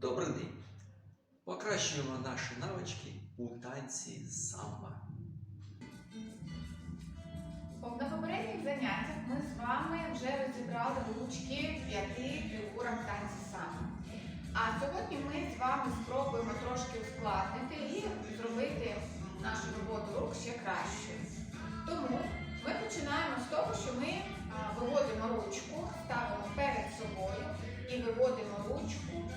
Добрий день! Покращуємо наші навички у танці самба. На попередніх заняттях ми з вами вже розібрали ручки п'яти фігурах танці саме. А сьогодні ми з вами спробуємо трошки ускладнити і зробити нашу роботу рук ще кращою. Тому ми починаємо з того, що ми виводимо ручку, ставимо перед собою і виводимо ручку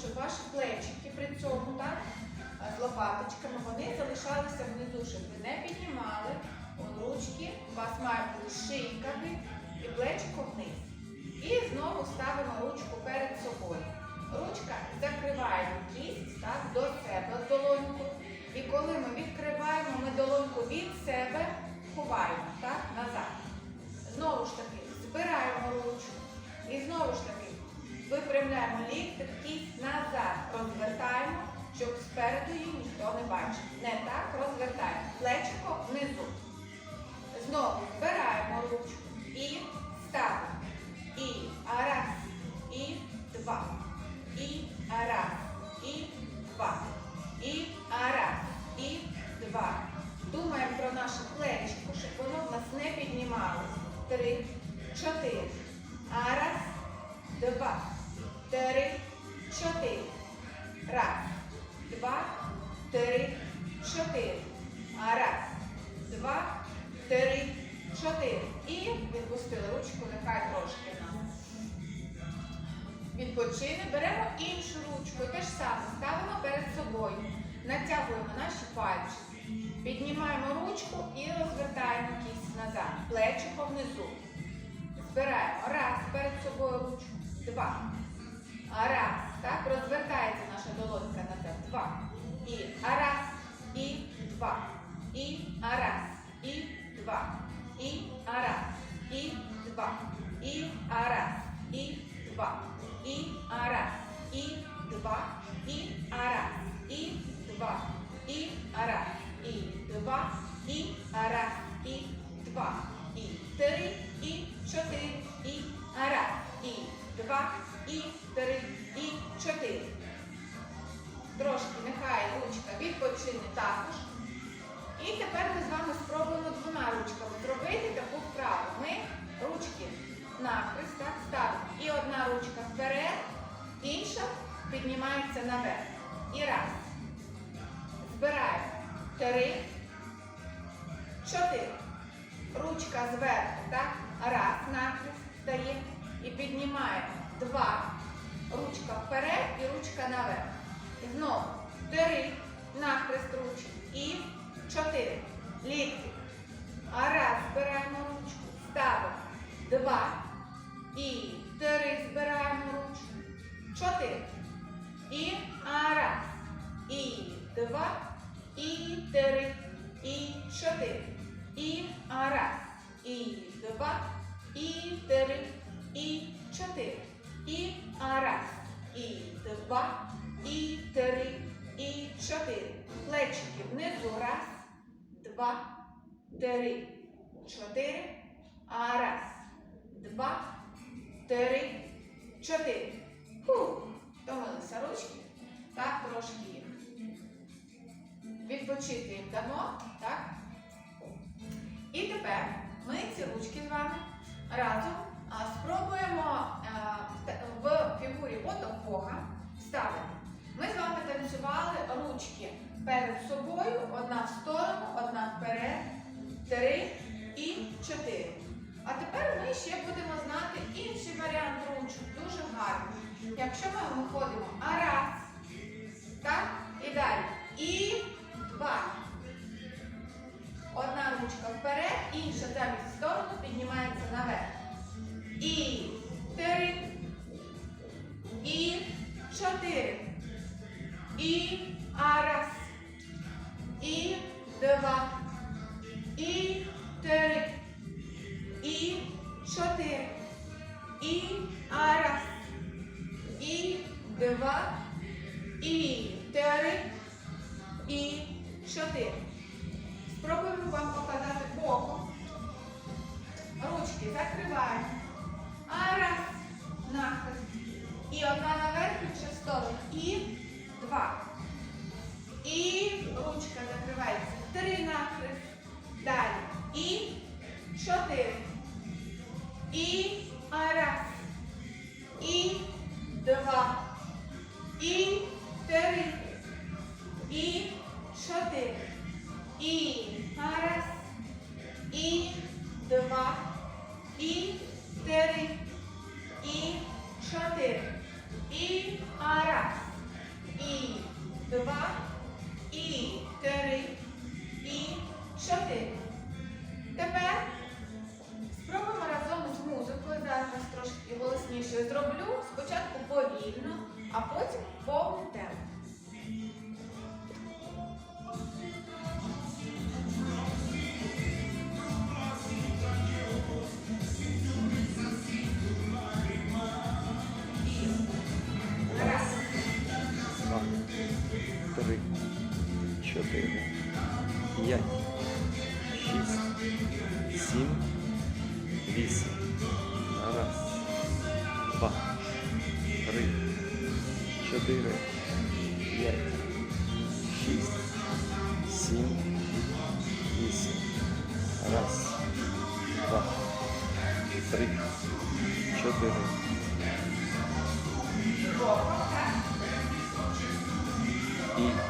щоб ваші плечики при цьому так, з лопаточками вони залишалися внизу, щоб ви не піднімали ручки. У вас має бути шийка і плечико вниз. І знову ставимо ручку перед собою. Ручка закриваємо кість так, до себе долоньку. І коли ми відкриваємо, ми долоньку від себе ховаємо так, назад. Знову ж таки, збираємо ручку. І знову ж таки, випрямляємо лікти, кість назад, розвертаємо, щоб спереду її ніхто не бачив. Не так розвертаємо. Плечико внизу. Знову збираємо ручку і ставимо. І раз, і два. І раз, і два. І раз, і два. Думаємо про наше плечико, щоб воно в нас не піднімалося. Три, чотири. Раз, два, три, чотири. Раз, два, три, чотири. Раз, два, три, чотири. І відпустили ручку, нехай трошки нам. Відпочине, беремо іншу ручку, те ж саме ставимо перед собою. Натягуємо наші пальчики. Піднімаємо ручку і розвертаємо кість назад. Плечико внизу. Збираємо. Раз, перед собою ручку. Два. Раз. Так, розвертається наша долонька назад. Два. І раз. І два. І раз. І два. І раз. І два. І раз. І два. І раз. І два. І раз. І два. І раз. І два. І раз. І два. І три. І чотири. І раз. І два. І три. І чотири. Трошки нехай ручка відпочине також. І тепер ми з вами спробуємо двома ручками зробити таку вправу. Ми ручки навхрест так ставимо. І одна ручка вперед, інша піднімається наверх. І раз. Збираємо. Три. Чотири. Ручка зверху, так? Раз, навхрест стає. І піднімаємо. Два. Ручка вперед і ручка наверх. Знову. Три. Навхрест ручки. І чотири. Лікті. Раз збираємо ручку. Ставимо. Два. І три збираємо ручку. Чотири. І раз. І два. І три. І чотири. І раз. І два. І три. І чотири. І раз. І два. І три. І чотири. Плечики внизу. Раз. Два. Три. Чотири. А раз. Два. Три. Чотири. Фу. Втомилися ручки. Так, трошки їх. Відпочити їм дамо. Так. І тепер ми ці ручки з вами разом спробуємо в- в фігурі водопога вставити. Ми з вами танцювали ручки перед собою, одна в сторону, одна вперед, три і чотири. А тепер ми ще будемо знати інший варіант ручок, дуже гарний. Якщо ми виходимо а раз, так, і далі. І два. Одна ручка вперед, інша замість сторону піднімається наверх. І три. І чотири. І а раз. І два. І три. І чотири. І а раз. І два. І три. І чотири. Спробуємо вам показати боком. Ручки закриваємо. А раз, нахрест. І одна наверх, інша в. І два. І ручка закривається. Три накрив. Далі. І чотири. І раз. І два. І три. І чотири. І раз. І два. І три. І чотири. І раз. І два. І три. І чотири. 4, 5, 6, 7, 8. Раз, два, три, четыре п'ять, шесть семь вісім. Раз, два, три, четыре І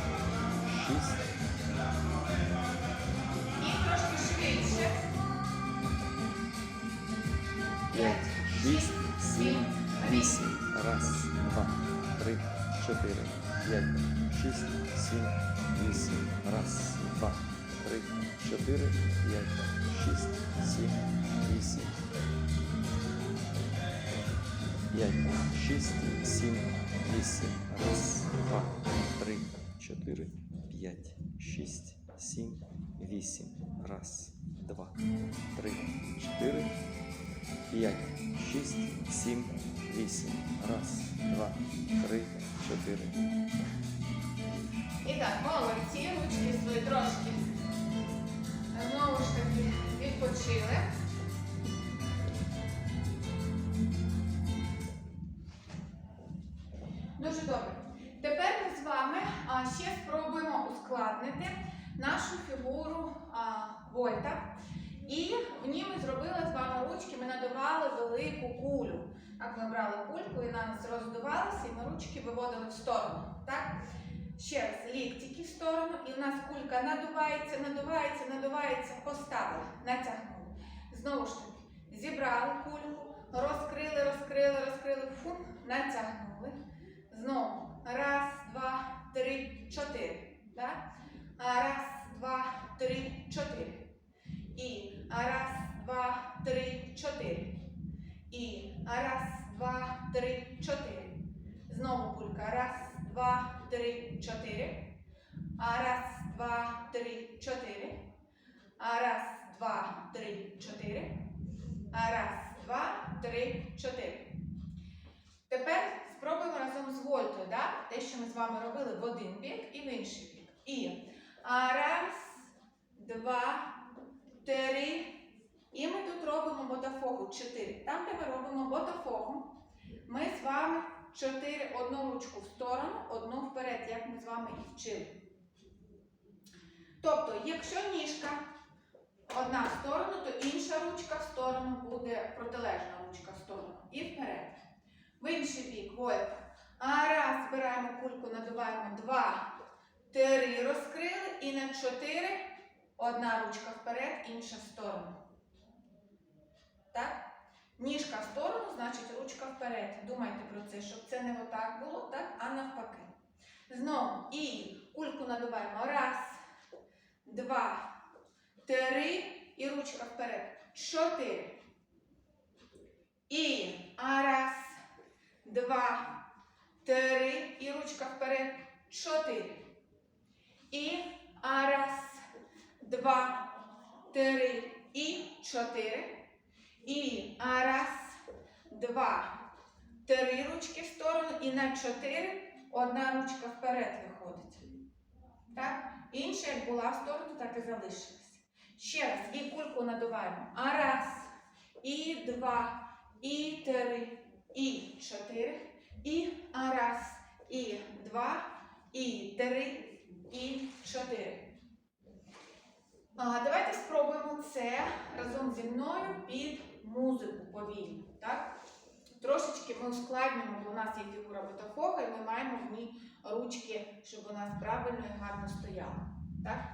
Шість, п'ять, шість, сім, вісім. Раз, два, три, чотири, п'ять, шість, сім, вісім. Раз, два, три, чотири, п'ять, шість, сім, вісім. П'ять, шість, сім, вісім. Раз, два, три, чотири, п'ять, шість, сім, вісім. Раз, два, три, чотири, п'ять, шість, сім, вісім. Раз, два, три, чотири. І так, молодці, а, ще спробуємо ускладнити нашу фігуру а, Вольта. І в ній ми зробили з вами ручки, ми надували велику кулю. Так, ми брали кульку і на нас роздувалися, і ми ручки виводили в сторону. Так? Ще раз, ліктики в сторону, і в нас кулька надувається, надувається, надувається, поставили, натягнули. Знову ж таки, зібрали кульку, розкрили, розкрили, розкрили, фу, натягнули. Знову. Раз, два, три, чотири. Так? А Раз, два, три, чотири. І раз, два, три, чотири. І раз, два, три, чотири. Знову кулька. Раз, два, три, чотири. А раз, два, три, чотири. А раз, два, три, чотири. А раз, два, три, чотири. Тепер спробуємо разом з вольтою, да? Що ми з вами робили в один бік і в інший бік. І раз, два, три. І ми тут робимо ботафогу. Чотири. Там, де ми робимо ботафогу, ми з вами чотири одну ручку в сторону, одну вперед, як ми з вами і вчили. Тобто, якщо ніжка одна в сторону, то інша ручка в сторону буде протилежна ручка в сторону. І вперед. В інший бік. Вольт. А раз, збираємо кульку, надуваємо два, три розкрили і на чотири. Одна ручка вперед, інша в сторону. Так? Ніжка в сторону, значить ручка вперед. Думайте про це, щоб це не отак було, так? а навпаки. Знову. І кульку надуваємо. Раз, два, три. І ручка вперед. Чотири. І а раз, два, три. І ручка вперед. Чотири. І раз, два, три і чотири. І раз, два, три ручки в сторону. І на чотири одна ручка вперед виходить. Так? Інша, як була в сторону, так і залишилася. Ще раз, і кульку надуваємо. А раз, і два, і три, і чотири. І раз, і два, і три, і чотири. А, давайте спробуємо це разом зі мною під музику повільно. Так? Трошечки ми ускладнюємо, бо у нас є фігура ботафога, і ми маємо в ній ручки, щоб у нас правильно і гарно стояли. Так?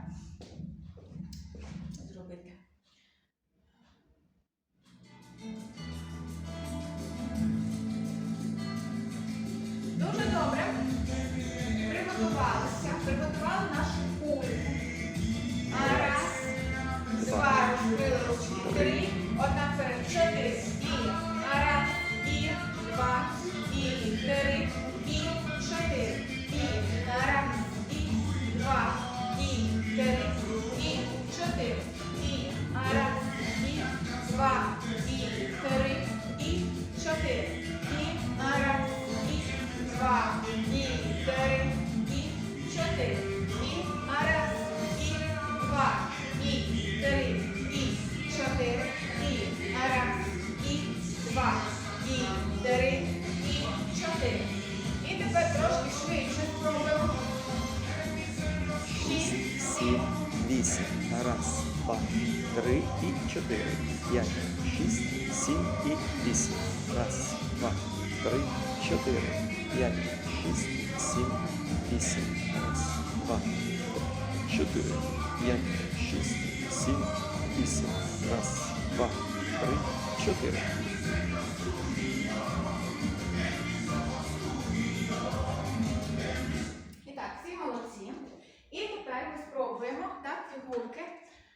Приготувалися. Приготували нашу кульку. Раз, два, ручки. Три, одна вісім. Два, чотири. П'ять, шість, сім, вісім. Раз, два, три, чотири. І так, всі молодці. І тепер ми спробуємо так, фігурки,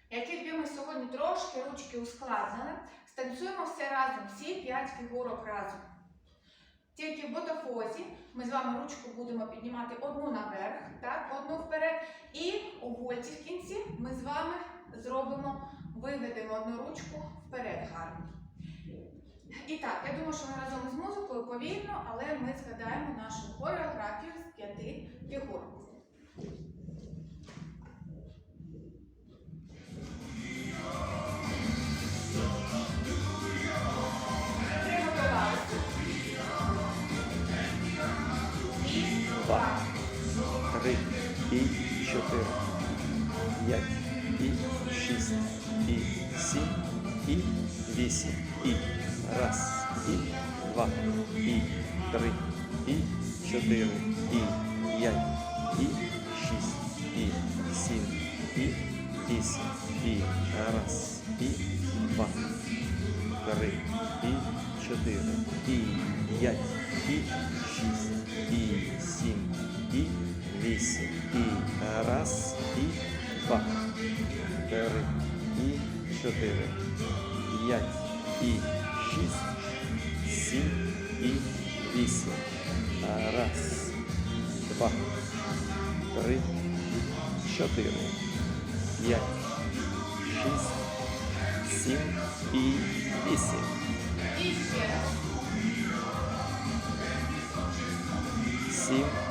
які ми сьогодні трошки ручки ускладнили. Станцюємо все разом, всі п'ять фігурок разом. Тільки в ботафозі ми з вами ручку будемо піднімати одну наверх, так, одну вперед. І у гольці в кінці ми з вами зробимо, виведемо одну ручку вперед гарно. І так, я думаю, що ми разом з музикою повільно, але ми згадаємо нашу хореографію з п'яти фігур. Три і чотири, п'ять і шість, і сім, і вісім, і раз, і два, і три, і чотири, і п'ять, і шість, і сім, і вісім, і раз, і два, три, і чотири, і п'ять, і шість, і сім, і вісім, і раз, і два, три, і чотири, п'ять, і шість, сім, і вісім, раз, два, три, чотири, п'ять, шість, сім і вісім. Сім.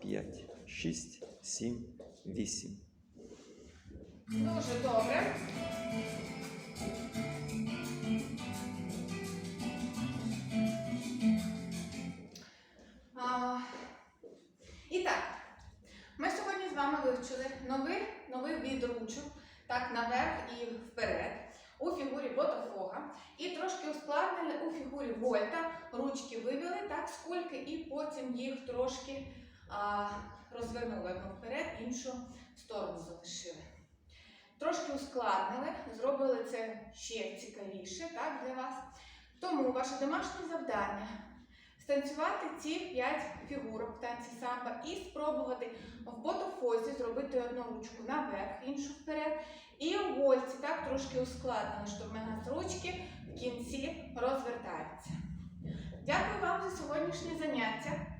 п'ять, шість, сім, вісім. Дуже добре. А, і так, ми сьогодні з вами вивчили новий, новий від ручок, так, наверх і вперед у фігурі Ботафога. І трошки ускладнили у фігурі Вольта. Ручки вивели так скільки, і потім їх трошки а, розвернули одну вперед, іншу сторону залишили. Трошки ускладнили, зробили це ще цікавіше так, для вас. Тому ваше домашнє завдання станцювати ці 5 фігурок в танці самбо і спробувати в ботофозі зробити одну ручку наверх, іншу вперед. І у вольці так трошки ускладнили, щоб в мене ручки в кінці розвертаються. Дякую вам за сьогоднішнє заняття.